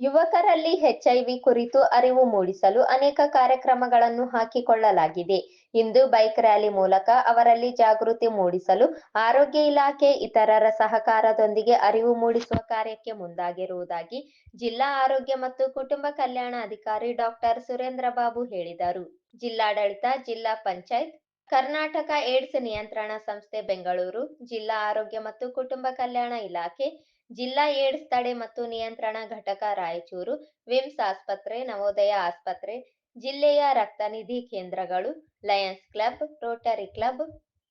ಯುವಕರಲ್ಲಿ ಎಚ್ಐವಿ ಕುರಿತು ಅರಿವು ಮೂಡಿಸಲು ಅನೇಕ ಕಾರ್ಯಕ್ರಮಗಳನ್ನು ಹಾಕಿಕೊಳ್ಳಲಾಗಿದೆ. ಇಂದು ಬೈಕ್ ರ್ಯಾಲಿ ಮೂಲಕ ಅವರಲ್ಲಿ ಜಾಗೃತಿ ಮೂಡಿಸಲು ಆರೋಗ್ಯ ಇಲಾಖೆ ಇತರರ ಸಹಕಾರದೊಂದಿಗೆ ಅರಿವು ಮೂಡಿಸುವ ಕಾರ್ಯಕ್ಕೆ ಮುಂದಾಗಿರುವುದಾಗಿ ಜಿಲ್ಲಾ ಆರೋಗ್ಯ ಮತ್ತು ಕುಟುಂಬ ಕಲ್ಯಾಣ ಅಧಿಕಾರಿ ಡಾಕ್ಟರ್ ಸುರೇಂದ್ರ ಬಾಬು ಹೇಳಿದರು. ಜಿಲ್ಲಾಡಳಿತ, ಜಿಲ್ಲಾ ಪಂಚಾಯತ್, ಕರ್ನಾಟಕ ಏಡ್ಸ್ ನಿಯಂತ್ರಣ ಸಂಸ್ಥೆ, ಬೆಂಗಳೂರು, ಜಿಲ್ಲಾ ಆರೋಗ್ಯ ಮತ್ತು ಕುಟುಂಬ ಕಲ್ಯಾಣ ಇಲಾಖೆ ಜಿಲ್ಲಾ ಏಡ್ಸ್ ತಡೆ ಮತ್ತು ನಿಯಂತ್ರಣ ಘಟಕ, ರಾಯಚೂರು, ವಿಮ್ಸ್ ಆಸ್ಪತ್ರೆ, ನವೋದಯ ಆಸ್ಪತ್ರೆ, ಜಿಲ್ಲೆಯ ರಕ್ತನಿಧಿ ಕೇಂದ್ರಗಳು, lions club, rotary club,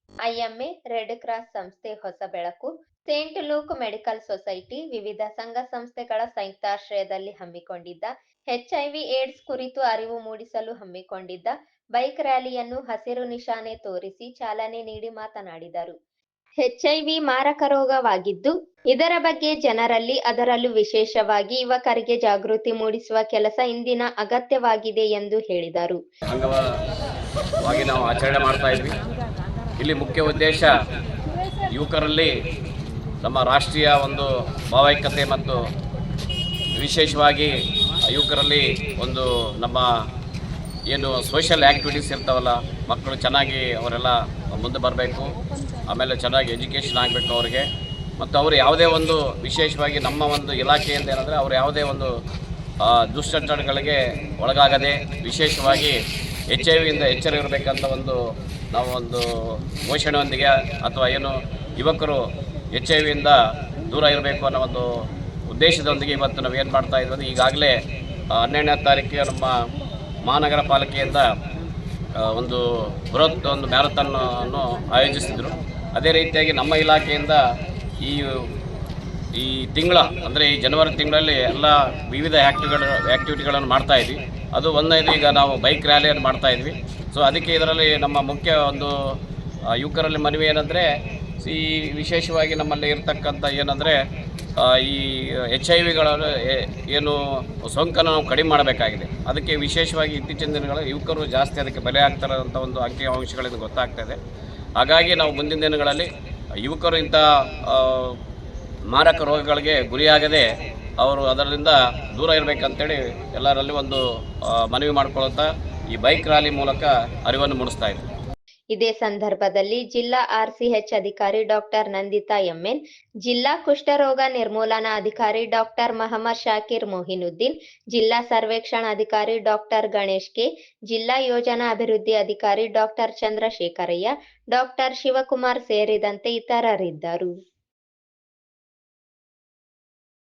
IMA, red cross ಸಂಸ್ಥೆ ಹೊಸ ಬೆಳಕು, ಸೇಂಟ್ ಲೂಕ್ ಮೆಡಿಕಲ್ ಸೊಸೈಟಿ, ವಿವಿಧ ಸಂಘ ಸಂಸ್ಥೆಗಳ ಸಂಯುಕ್ತಾಶ್ರಯದಲ್ಲಿ ಹಮ್ಮಿಕೊಂಡಿದ್ದ ಎಚ್ಐವಿ ಏಡ್ಸ್ ಕುರಿತು ಅರಿವು ಮೂಡಿಸಲು ಹಮ್ಮಿಕೊಂಡಿದ್ದ, ಬೈಕ್ ರ್ಯಾಲಿಯನ್ನು ಹಸಿರು ನಿಶಾನೆ ತೋರಿಸಿ ಚಾಲನೆ ನೀಡಿ ಮಾತನಾಡಿದರು. ಎಚ್ಐವಿ ಮಾರಕ ರೋಗವಾಗಿದ್ದು ಇದರ ಬಗ್ಗೆ ಜನರಲ್ಲಿ ಅದರಲ್ಲೂ ವಿಶೇಷವಾಗಿ ಯುವಕರಿಗೆ ಜಾಗೃತಿ ಮೂಡಿಸುವ ಕೆಲಸ ಇಂದಿನ ಅಗತ್ಯವಾಗಿದೆ ಎಂದು ಹೇಳಿದರು. ನಾವು ಆಚರಣೆ ಮಾಡ್ತಾ ಇದ್ವಿ. ಇಲ್ಲಿ ಮುಖ್ಯ ಉದ್ದೇಶ ಯುವಕರಲ್ಲಿ ನಮ್ಮ ರಾಷ್ಟ್ರೀಯ ಒಂದು ಭಾವೈಕ್ಯತೆ ಮತ್ತು ವಿಶೇಷವಾಗಿ ಯುವಕರಲ್ಲಿ ಒಂದು ನಮ್ಮ ಏನು ಸೋಷಿಯಲ್ ಆ್ಯಕ್ಟಿವಿಟೀಸ್ ಇರ್ತಾವಲ್ಲ, ಮಕ್ಕಳು ಚೆನ್ನಾಗಿ ಅವರೆಲ್ಲ ಮುಂದೆ ಬರಬೇಕು. ಆಮೇಲೆ ಚೆನ್ನಾಗಿ ಎಜುಕೇಷನ್ ಆಗಬೇಕು ಅವರಿಗೆ. ಮತ್ತು ಅವರು ಯಾವುದೇ ಒಂದು ವಿಶೇಷವಾಗಿ ನಮ್ಮ ಒಂದು ಇಲಾಖೆಯಿಂದ ಏನಂದರೆ ಅವರು ಯಾವುದೇ ಒಂದು ದುಶ್ಚಟಗಳಿಗೆ ಒಳಗಾಗದೆ ವಿಶೇಷವಾಗಿ ಎಚ್ ಐ ವಿಯಿಂದ ಎಚ್ಚರ ಇರಬೇಕಂತ ಒಂದು ನಾವು ಒಂದು ಘೋಷಣೆಯೊಂದಿಗೆ ಅಥವಾ ಏನು ಯುವಕರು ಎಚ್ ಐ ವಿಯಿಂದ ದೂರ ಇರಬೇಕು ಅನ್ನೋ ಒಂದು ಉದ್ದೇಶದೊಂದಿಗೆ ಇವತ್ತು ನಾವು ಏನು ಮಾಡ್ತಾ ಇದ್ದೀವಿ ಈಗಾಗಲೇ ಹನ್ನೆರಡನೇ ತಾರೀಕಿಗೆ ನಮ್ಮ ಮಹಾನಗರ ಪಾಲಿಕೆಯಿಂದ ಒಂದು ಬೃಹತ್ ಒಂದು ಮ್ಯಾರಥಾನ್ ಅನ್ನು ಆಯೋಜಿಸಿದರು. ಅದೇ ರೀತಿಯಾಗಿ ನಮ್ಮ ಇಲಾಖೆಯಿಂದ ಈ ಈ ತಿಂಗಳ, ಅಂದರೆ ಈ ಜನವರಿ ತಿಂಗಳಲ್ಲಿ ಎಲ್ಲ ವಿವಿಧ ಆ್ಯಕ್ಟಿವ್ಗಳು ಆ್ಯಕ್ಟಿವಿಟಿಗಳನ್ನು ಮಾಡ್ತಾ ಇದ್ವಿ. ಅದು ಒಂದನೇದು ಈಗ ನಾವು ಬೈಕ್ ರ್ಯಾಲಿಯನ್ನು ಮಾಡ್ತಾ ಇದ್ವಿ. ಸೊ ಅದಕ್ಕೆ ಇದರಲ್ಲಿ ನಮ್ಮ ಮುಖ್ಯ ಒಂದು ಯುವಕರಲ್ಲಿ ಮನವಿ ಏನಂದರೆ, ಈ ವಿಶೇಷವಾಗಿ ನಮ್ಮಲ್ಲಿ ಇರ್ತಕ್ಕಂಥ ಏನಂದರೆ ಈ ಎಚ್ ಐ ವಿಗಳ ಏನು ಸೋಂಕನ್ನು ನಾವು ಕಡಿಮೆ ಮಾಡಬೇಕಾಗಿದೆ. ಅದಕ್ಕೆ ವಿಶೇಷವಾಗಿ ಇತ್ತೀಚಿನ ದಿನಗಳಲ್ಲಿ ಯುವಕರು ಜಾಸ್ತಿ ಅದಕ್ಕೆ ಬೆಲೆ ಆಗ್ತಾರಂಥ ಒಂದು ಅಂಕಿ ಅಂಶಗಳಿಂದ ಗೊತ್ತಾಗ್ತಾ ಇದೆ. ಹಾಗಾಗಿ ನಾವು ಮುಂದಿನ ದಿನಗಳಲ್ಲಿ ಯುವಕರು ಇಂಥ ಮಾರಕ ರೋಗಗಳಿಗೆ ಗುರಿಯಾಗದೆ ಅವರು ಅದರಿಂದ ದೂರ ಇರಬೇಕಂತೇಳಿ ಎಲ್ಲರಲ್ಲಿ ಒಂದು ಮನವಿ ಮಾಡಿಕೊಳ್ಳುತ್ತಾ ಈ ಬೈಕ್ ರ್ಯಾಲಿ ಮೂಲಕ ಅರಿವನ್ನು ಮೂಡಿಸ್ತಾ ಇದ್ದೀವಿ ಇದೇ ಸಂದರ್ಭದಲ್ಲಿ ಜಿಲ್ಲಾ ಆರ್ಸಿಎಚ್ ಅಧಿಕಾರಿ ಡಾಕ್ಟರ್ ನಂದಿತಾ ಎಂಎನ್, ಜಿಲ್ಲಾ ಕುಷ್ಠರೋಗ ನಿರ್ಮೂಲನಾ ಅಧಿಕಾರಿ ಡಾಕ್ಟರ್ ಮಹಮ್ಮದ್ ಶಾಕಿರ್ ಮೊಹಿನುದ್ದೀನ್, ಜಿಲ್ಲಾ ಸರ್ವೇಕ್ಷಣಾಧಿಕಾರಿ ಡಾಕ್ಟರ್ ಗಣೇಶ್ ಕೆ, ಜಿಲ್ಲಾ ಯೋಜನಾ ಅಭಿವೃದ್ಧಿ ಅಧಿಕಾರಿ ಡಾಕ್ಟರ್ ಚಂದ್ರಶೇಖರಯ್ಯ, ಡಾಕ್ಟರ್ ಶಿವಕುಮಾರ್ ಸೇರಿದಂತೆ ಇತರರಿದ್ದರು.